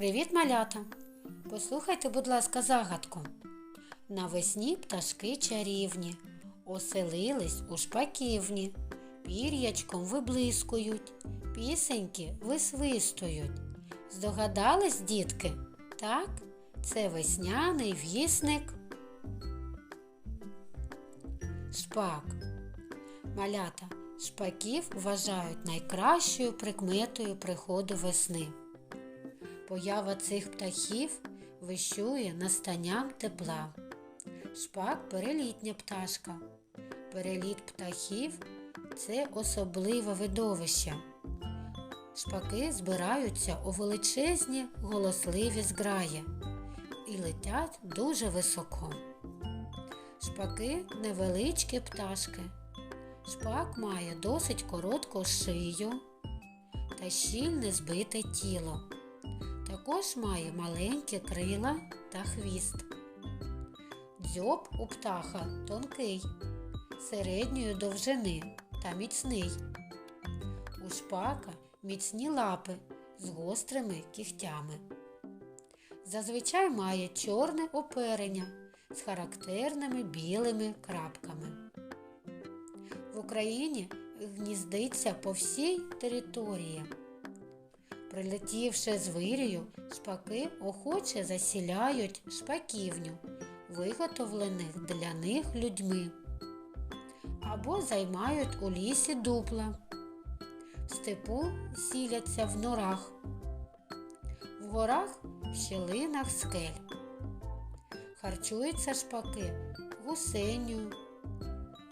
Привіт, малята! Послухайте, будь ласка, загадку. Навесні пташки чарівні, оселились у шпаківні, пір'ячком виблискують, пісеньки висвистують. Здогадались, дітки? Так, це весняний вісник. Шпак. Малята. Шпаків вважають найкращою прикметою приходу весни. Поява цих птахів вищує настанням тепла. Шпак перелітня пташка. Переліт птахів це особливе видовище. Шпаки збираються у величезні голосливі зграї і летять дуже високо. Шпаки невеличкі пташки. Шпак має досить коротку шию та щільне збите тіло. Також має маленькі крила та хвіст. Дзьоб у птаха тонкий, середньої довжини та міцний. У шпака міцні лапи з гострими кігтями. Зазвичай має чорне оперення з характерними білими крапками. В Україні гніздиться по всій території. Прилетівши з вирію, шпаки охоче засіляють шпаківню, виготовлених для них людьми, або займають у лісі дупла. В степу сіляться в норах, в горах в щілинах скель. Харчуються шпаки гусеню,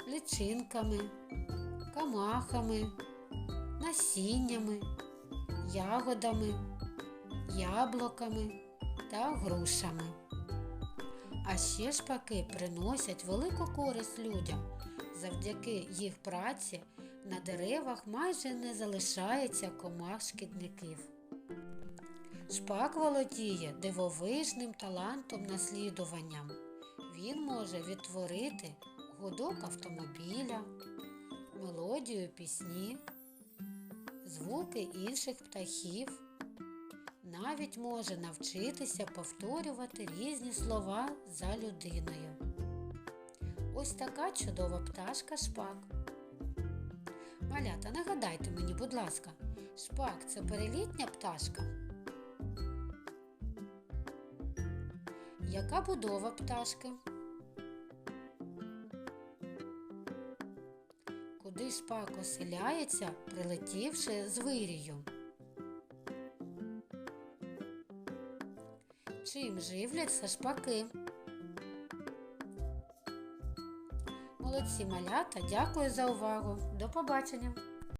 личинками, камахами, насіннями, ягодами, яблуками та грушами. А ще шпаки приносять велику користь людям. Завдяки їх праці на деревах майже не залишається комах шкідників. Шпак володіє дивовижним талантом наслідуванням. Він може відтворити гудок автомобіля, мелодію пісні, звуки інших птахів, навіть може навчитися повторювати різні слова за людиною. Ось така чудова пташка шпак. Малята, нагадайте мені, будь ласка, шпак це перелітня пташка. Яка будова пташки? Куди шпак оселяється, прилетівши з вирію? Чим живляться шпаки? Молодці малята, дякую за увагу. До побачення!